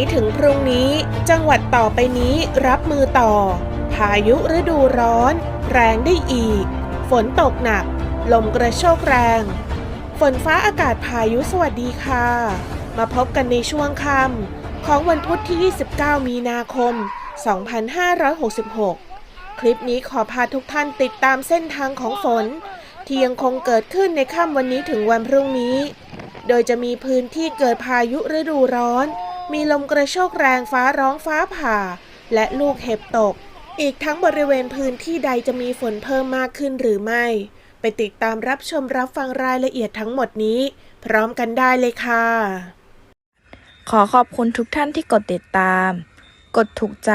นี้ถึงพรุ่งนี้ จังหวัดต่อไปนี้รับมือต่อ พายุฤดูร้อน แรงได้อีก ฝนตกหนัก ลมกระโชกแรง ฝนฟ้าอากาศพายุสวัสดีค่ะ มาพบกันในช่วงค่ำของวันพุธที่ 29 มีนาคม 2566 คลิปนี้ขอพาทุกท่านติดตามเส้นทางของฝน ที่ยังคงเกิดขึ้นในค่ำวันนี้ถึงวันพรุ่งนี้ โดยจะมีพื้นที่เกิดพายุฤดูร้อน มีลมกระโชกแรงฟ้าร้องฟ้าผ่า และลูกเห็บตก อีกทั้งบริเวณพื้นที่ใดจะมีฝนเพิ่มมากขึ้นหรือไม่ ไปติดตามรับชมรับฟังรายละเอียดทั้งหมดนี้ พร้อมกันได้เลยค่ะ ขอขอบคุณทุกท่านที่กดติดตาม กดถูกใจ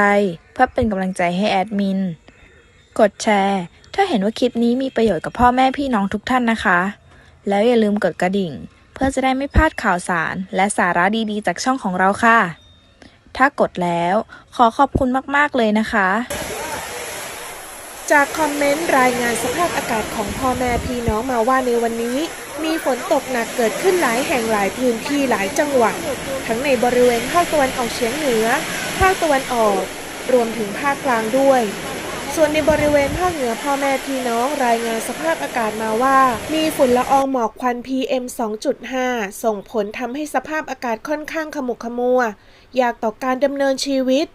เพื่อเป็นกำลังใจให้แอดมิน กดแชร์ ถ้าเห็นว่าคลิปนี้มีประโยชน์กับพ่อแม่พี่น้องทุกท่านนะคะ แล้วอย่าลืมกดกระดิ่ง เพื่อจะได้ไม่พลาดข่าวสารและสาระดีๆ จากช่องของเราค่ะ ถ้ากดแล้วขอขอบคุณมากๆเลยนะคะ จากคอมเมนต์รายงานสภาพอากาศของพ่อแม่พี่น้องมาว่าในวันนี้ มีฝนตกหนักเกิดขึ้นหลายแห่งหลายพื้นที่หลายจังหวัด ทั้งในบริเวณภาคตะวันออกเฉียงเหนือ ภาคตะวันออก รวมถึงภาคกลางด้วย ส่วนในบริเวณภาคเหนือพ่อแม่พี่น้องรายงานสภาพอากาศมาว่า มีฝุ่นละอองหมอกควัน PM 2.5 ส่งผลทำให้สภาพอากาศค่อนข้างขมุกขมัว ยากต่อการดำเนินชีวิต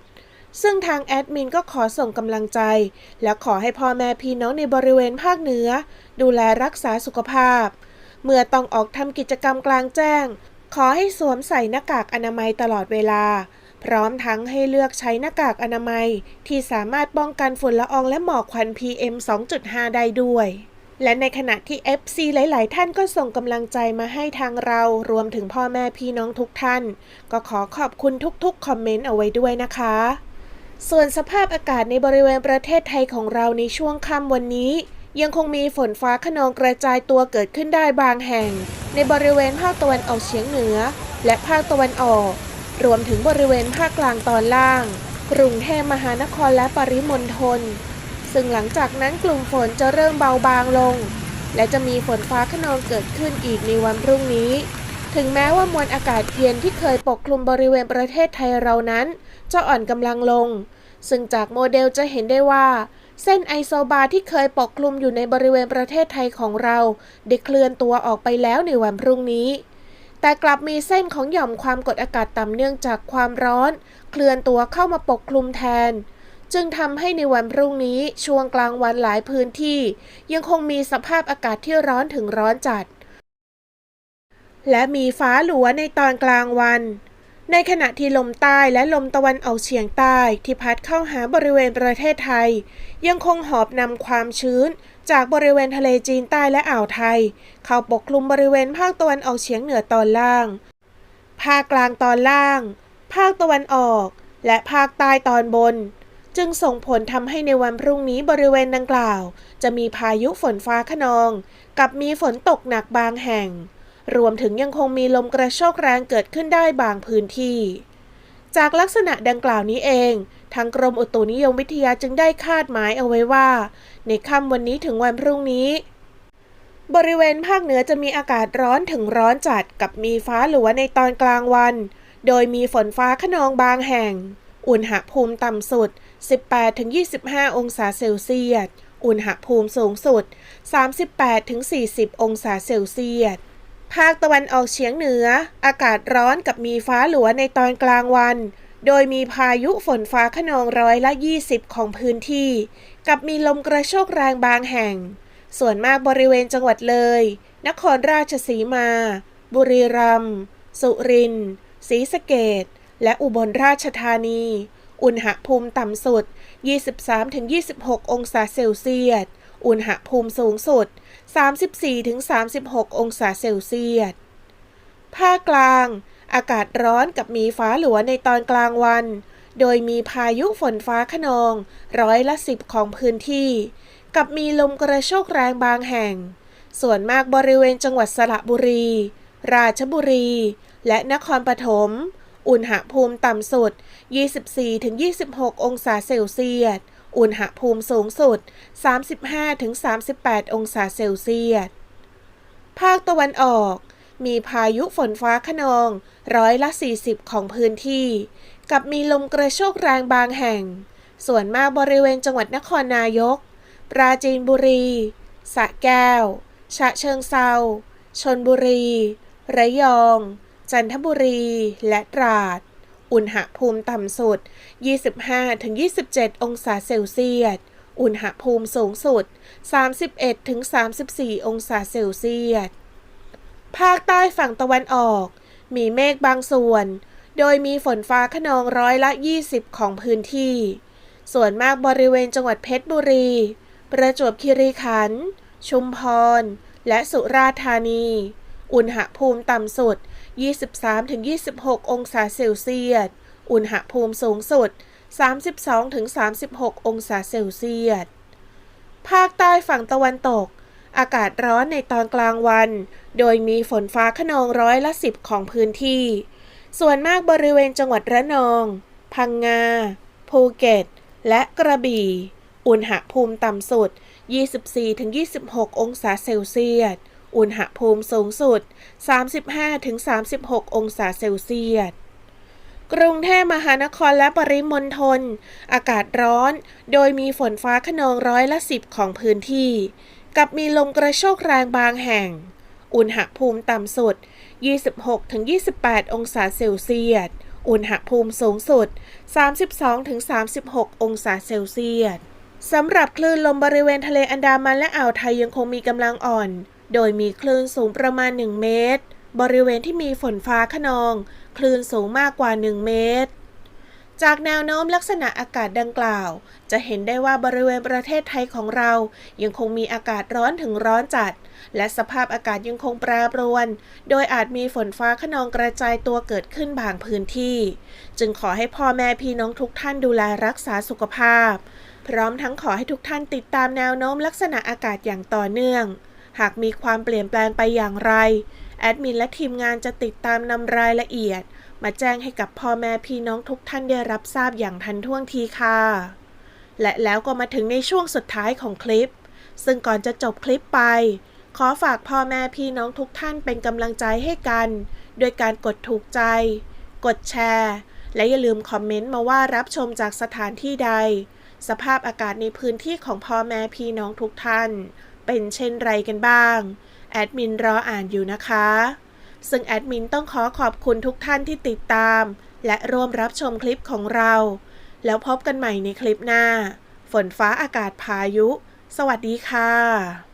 ซึ่งทางแอดมินก็ขอส่งกำลังใจ และขอให้พ่อแม่พี่น้องในบริเวณภาคเหนือ ดูแลรักษาสุขภาพ เมื่อต้องออกทำกิจกรรมกลางแจ้ง ขอให้สวมใส่หน้ากากอนามัยตลอดเวลา พร้อมทั้งให้เลือกใช้หน้ากากอนามัย ที่สามารถป้องกันฝุ่นละอองและหมอกควัน PM 2.5 ได้ด้วยและในขณะที่ FC หลาย ๆ ท่านก็ส่งกำลังใจมาให้ทางเรา รวมถึงพ่อแม่พี่น้องทุกท่าน ก็ขอขอบคุณทุก ๆ คอมเมนต์เอาไว้ด้วยนะคะ ส่วนสภาพอากาศในบริเวณประเทศไทยของเราในช่วงค่ำวันนี้ ยังคงมีฝนฟ้าขนองกระจายตัวเกิดขึ้นได้บางแห่ง ในบริเวณภาคตะวันออกเฉียงเหนือ และภาคตะวันออก รวมถึงบริเวณภาคกลางตอนล่าง กรุงเทพมหานครและปริมณฑล ซึ่งหลังจากนั้นกลุ่มฝนจะเริ่มเบาบางลง และจะมีฝนฟ้าขนองเกิดขึ้นอีกในวันพรุ่งนี้ ถึงแม้ว่ามวลอากาศเย็นที่เคยปกคลุมบริเวณประเทศไทยเรานั้น จะอ่อนกำลังลง ซึ่งจากโมเดลจะเห็นได้ว่าเส้นไอโซบาร์ที่เคยปกคลุมอยู่ในบริเวณประเทศไทยของเรา ได้เคลื่อนตัวออกไปแล้วในวันพรุ่งนี้ แต่กลับมีเส้นของหย่อมความกดอากาศต่ำเนื่องจากความร้อน เคลื่อนตัวเข้ามาปกคลุมแทน จึงทำให้ในวันพรุ่งนี้ช่วงกลางวันหลายพื้นที่ ยังคงมีสภาพอากาศที่ร้อนถึงร้อนจัด และมีฟ้าหลัวในตอนกลางวัน ในขณะที่ลมใต้และลมตะวันออกเฉียงใต้ที่พัดเข้าหาบริเวณประเทศไทย ยังคงหอบนำความชื้น จากบริเวณทะเลจีนใต้และอ่าวไทย เข้าปกคลุมบริเวณภาคตะวันออกเฉียงเหนือตอนล่าง ภาคกลางตอนล่าง ภาคตะวันออก และภาคใต้ตอนบน จึงส่งผลทำให้ในวันพรุ่งนี้บริเวณดังกล่าว จะมีพายุฝนฟ้าขนอง กับมีฝนตกหนักบางแห่ง รวมถึงยังคงมีลมกระโชกแรงเกิดขึ้นได้บางพื้นที่ จากลักษณะดังกล่าวนี้เอง ทางกรมอุตุนิยมวิทยาจึงได้คาดหมายเอาไว้ว่า ในค่ำวันนี้ถึงวันพรุ่งนี้ บริเวณภาคเหนือจะมีอากาศร้อนถึงร้อนจัดกับมีฟ้าหลัวในตอนกลางวัน โดยมีฝนฟ้าขนองบางแห่ง อุณหภูมิต่ำสุด 18-25 องศาเซลเซียส อุณหภูมิสูงสุด 38-40 องศาเซลเซียส ภาคตะวันออกเฉียงเหนือ อากาศร้อนกับมีฟ้าหลัวในตอนกลางวัน โดยมีพายุฝนฟ้าขนองร้อยละ 20 ของพื้นที่ กับมีลมกระโชกแรงบางแห่ง ส่วนมากบริเวณจังหวัดเลย นครราชสีมา บุรีรัมย์สุรินทร์ศรีสะเกดและอุบลราชธานี อุณหภูมิต่ำสุด 23-26 องศาเซลเซียส อุณหภูมิสูงสุด 34-36 องศาเซลเซียส ภาคกลาง อากาศร้อนกับมีฟ้าหลัวในตอนกลางวัน โดยมีพายุฝนฟ้าขนอง ร้อยละสิบของพื้นที่ กับมีลมกระโชกแรงบางแห่ง ส่วนมากบริเวณจังหวัดสระบุรี ราชบุรี และนครปฐมอุณหภูมิต่ำสุด 24-26 องศาเซลเซียส อุณหภูมิสูงสุด 35-38 องศาเซลเซียส ภาคตะวันออก มีพายุฝนฟ้าขนองร้อยละ 40 ของพื้นที่ กับมีลมกระโชกแรงบางแห่ง ส่วนมากบริเวณจังหวัดนครนายก ปราจีนบุรี สะแก้ว ฉะเชิงเซาชนบุรี ระยอง จันทบุรี และตราด อุณหภูมิต่ำสุด 25-27 องศาเซลเซียส อุณหภูมิสูงสุด 31-34 องศาเซลเซียส ภาคใต้ฝั่งตะวันออก มีเมฆบางส่วน โดยมีฝนฟ้าขนองร้อยละ 20 ของพื้นที่ ส่วนมากบริเวณจังหวัดเพชรบุรี ประจวบคีรีขันธ์ ชุมพร และสุราษฎร์ธานี อุณหภูมิต่ำสุด 23-26 องศาเซลเซียส อุณหภูมิสูงสุด 32-36 องศาเซลเซียส ภาคใต้ฝั่งตะวันตก อากาศร้อนในตอนกลางวัน โดยมีฝนฟ้าขนองร้อยละ10ของพื้นที่ ส่วนมากบริเวณจังหวัดระนอง พังงา ภูเก็ต และกระบี่ อุณหภูมิต่ำสุด 24-26 องศาเซลเซียส อุณหภูมิสูงสุด 35-36 องศาเซลเซียสกรุงเทพมหานครและปริมณฑลอากาศร้อน โดยมีฝนฟ้าขนองร้อยละ10ของพื้นที่ กับมีลมกระโชกแรงบางแห่ง อุณหภูมิต่ำสุด 26-28 องศาเซลเซียส อุณหภูมิสูงสุด 32-36 องศาเซลเซียสสำหรับคลื่นลมบริเวณทะเลอันดามันและอ่าวไทยยังคงมีกำลังอ่อน โดยมีคลื่นสูงประมาณ 1 เมตร บริเวณที่มีฝนฟ้าขนอง คลื่นสูงมากกว่า 1 เมตร จากแนวโน้มลักษณะอากาศดังกล่าว จะเห็นได้ว่าบริเวณประเทศไทยของเรา ยังคงมีอากาศร้อนถึงร้อนจัด และสภาพอากาศยังคงแปรปรวน โดยอาจมีฝนฟ้าขนองกระจายตัวเกิดขึ้นบางพื้นที่ จึงขอให้พ่อแม่พี่น้องทุกท่านดูแลรักษาสุขภาพ พร้อมทั้งขอให้ทุกท่านติดตามแนวโน้มลักษณะอากาศอย่างต่อเนื่อง หากมีความเปลี่ยนแปลงไปอย่างไร แอดมินและทีมงานจะติดตามนำรายละเอียด มาแจ้งให้กับพ่อแม่พี่น้องทุกท่านได้รับทราบอย่างทันท่วงทีค่ะ และแล้วก็มาถึงในช่วงสุดท้ายของคลิป ซึ่งก่อนจะจบคลิปไป ขอฝากพ่อแม่พี่น้องทุกท่านเป็นกำลังใจให้กัน โดยการกดถูกใจ กดแชร์ และอย่าลืมคอมเมนต์มาว่ารับชมจากสถานที่ใด สภาพอากาศในพื้นที่ของพ่อแม่พี่น้องทุกท่าน เป็นเช่นไรกันบ้าง แอดมินรออ่านอยู่นะคะ ซึ่งแอดมินต้องขอขอบคุณทุกท่านที่ติดตาม และร่วมรับชมคลิปของเรา แล้วพบกันใหม่ในคลิปหน้า ฝนฟ้าอากาศพายุ สวัสดีค่ะ